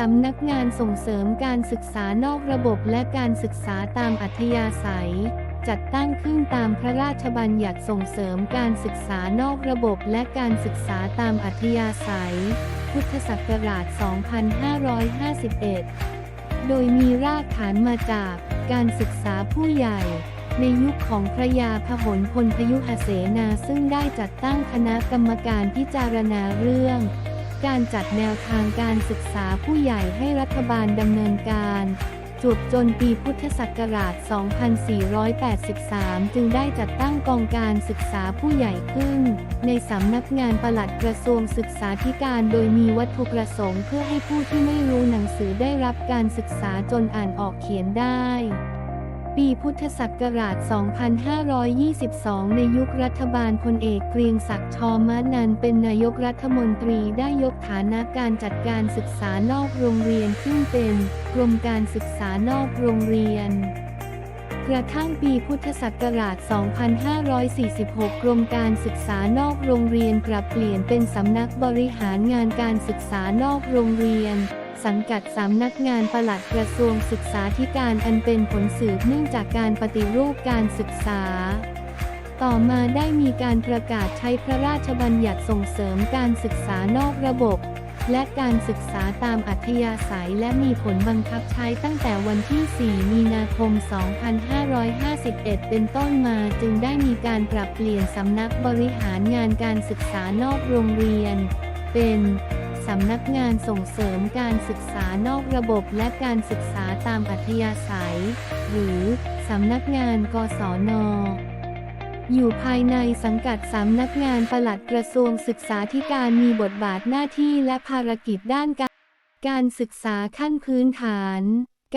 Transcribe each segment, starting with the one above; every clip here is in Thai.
สำนักงานส่งเสริมการศึกษานอกระบบและการศึกษาตามอัธยาศัย จัดตั้งขึ้นตามพระราชบัญญัติส่งเสริมการศึกษานอกระบบและการศึกษาตามอัธยาศัย พุทธศักราช 2551 โดยมีรากฐานมาจากการศึกษาผู้ใหญ่ ในยุคของพระยาพหลพลพยุหเสนาซึ่งได้จัดตั้งคณะกรรมการพิจารณาเรื่อง การจัดแนวทางการศึกษาผู้ใหญ่ให้รัฐบาลดำเนินการจวบจนปีพุทธศักราช 2483 จึงได้จัดตั้งกองการศึกษาผู้ใหญ่ขึ้น ในสำนักงานปลัดกระทรวงศึกษาธิการโดยมีวัตถุประสงค์เพื่อให้ผู้ที่ไม่รู้หนังสือได้รับการศึกษาจนอ่านออกเขียนได้ ปีพุทธศักราช 2522 ในยุครัฐบาลพลเอกเกรียงศักดิ์ชอมานันเป็นนายกรัฐมนตรีได้ยกฐานะการจัดการศึกษานอกโรงเรียนขึ้นเป็นกรมการศึกษานอกโรงเรียนกระทั่งปีพุทธศักราช 2546 กรมการศึกษานอกโรงเรียนปรับเปลี่ยนเป็นสำนักบริหารงานการศึกษานอกโรงเรียน สังกัดสำนักงานปลัดกระทรวงศึกษาธิการอันเป็นผลสืบเนื่องจากการปฏิรูปการศึกษา ต่อมาได้มีการประกาศใช้พระราชบัญญัติส่งเสริมการศึกษานอกระบบ และการศึกษาตามอัธยาศัยและมีผลบังคับใช้ตั้งแต่วันที่ 4 มีนาคม 2551 เป็นต้นมาจึงได้มีการปรับเปลี่ยนสำนักบริหารงานการศึกษานอกโรงเรียน เป็น สำนักงานส่งเสริมการศึกษานอกระบบและการศึกษาตามอัธยาศัย หรือสำนักงานกศนอยู่ภายในสังกัดสำนักงานปลัดกระทรวงศึกษาธิการมีบทบาทหน้าที่และภารกิจด้านการ การศึกษาขั้นพื้นฐาน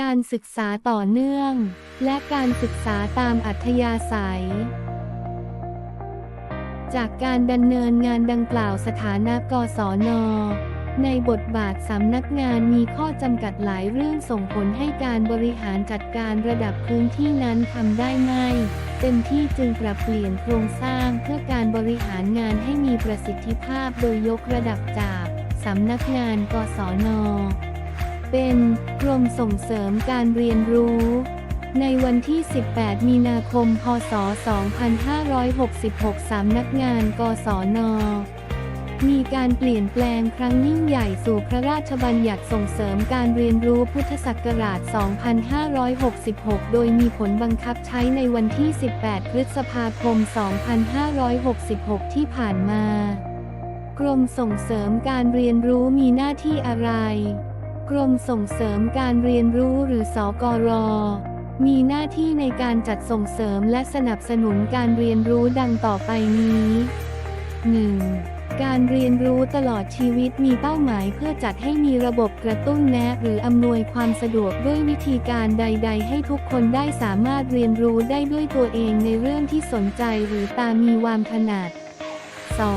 การศึกษาต่อเนื่อง และการศึกษาตามอัธยาศัย จากการดำเนินงานดังกล่าวสถานะกศน ในบทบาทสำนักงานมีข้อจำกัดหลายเรื่องส่งผลให้การบริหารจัดการระดับพื้นที่นั้นทำได้ง่ายเต็มที่จึงปรับเปลี่ยนโครงสร้างเพื่อการบริหารงานให้มีประสิทธิภาพโดยยกระดับจากสำนักงานกศน เป็นกรมส่งเสริมการเรียนรู้ ในวันที่ 18 มีนาคม พศ 2566สำนักงาน กศน มีการเปลี่ยนแปลงครั้งยิ่งใหญ่สู่พระราชบัญญัติส่งเสริมการเรียนรู้พุทธศักราช 2566 โดยมีผลบังคับใช้ในวันที่ 18 พฤษภาคม 2566 ที่ผ่านมา กรมส่งเสริมการเรียนรู้มีหน้าที่อะไร กรมส่งเสริมการเรียนรู้หรือสกรมีหน้าที่ในการจัดส่งเสริมและสนับสนุนการเรียนรู้ดังต่อไปนี้ 1. การเรียนรู้ตลอดชีวิตมีเป้าหมายเพื่อจัดให้มีระบบกระตุ้นแนะ หรืออำนวยความสะดวกด้วยวิธีการใด ๆ ให้ทุกคนได้สามารถเรียนรู้ได้ด้วยตัวเองในเรื่องที่สนใจหรือตามมีความถนัด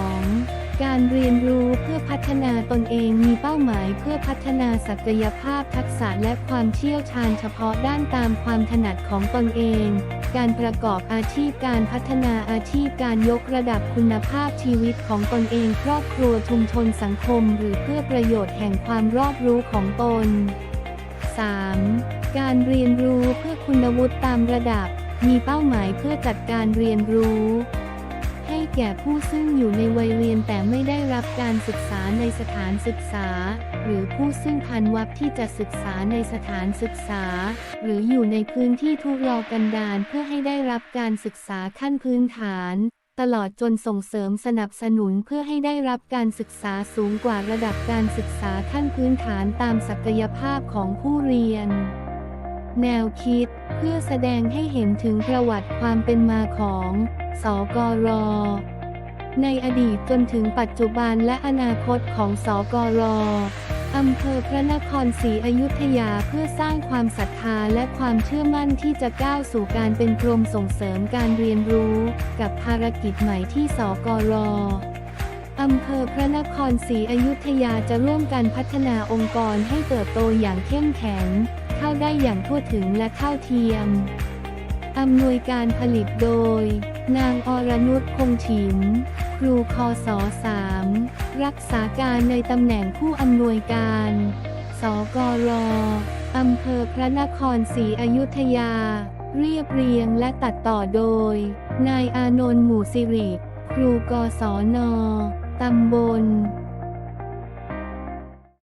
2. การเรียนรู้เพื่อพัฒนาตนเองมีเป้าหมายเพื่อพัฒนาศักยภาพทักษะและความเชี่ยวชาญเฉพาะด้านตามความถนัดของตนเอง การประกอบอาชีพการพัฒนาอาชีพการยกระดับคุณภาพชีวิตของตนเองครอบครัวชุมชนสังคม หรือเพื่อประโยชน์แห่งความรอบรู้ของตน 3. การเรียนรู้เพื่อคุณวุฒิตามระดับ มีเป้าหมายเพื่อจัดการเรียนรู้ ให้แก่ผู้ซึ่งอยู่ในวัยเรียนแต่ไม่ได้รับการศึกษาในสถานศึกษา หรือผู้ซึ่งพันวักที่จะศึกษาในสถานศึกษา หรืออยู่ในพื้นที่ทุรกันดารเพื่อให้ได้รับการศึกษาขั้นพื้นฐาน ตลอดจนส่งเสริมสนับสนุนเพื่อให้ได้รับการศึกษาสูงกว่าระดับการศึกษาขั้นพื้นฐานตามศักยภาพของผู้เรียนแนวคิดเพื่อแสดงให้เห็นถึงประวัติความเป็นมาของสกร ในอดีตจนถึงปัจจุบันและอนาคตของสกรอำเภอพระนครศรีอยุธยาเพื่อสร้างความศรัทธาและความเชื่อมั่นที่จะก้าวสู่การเป็นกรมส่งเสริมการเรียนรู้ กับภารกิจใหม่ที่สกรอำเภอพระนครศรีอยุธยาจะร่วมกันพัฒนาองค์กรให้เติบโตอย่างเข้มแข็ง เข้าได้อย่างทั่วถึงและเท่าเทียม อำนวยการผลิตโดย นางอรนุชคงฉิม ครูคอสอ3รักษาการในตำแหน่งผู้อำนวยการสสกรอำเภอพระนครศรีอยุธยา เรียบเรียงและตัดต่อโดย นายอานนท์หมู่สิริ ครูกศนตำบล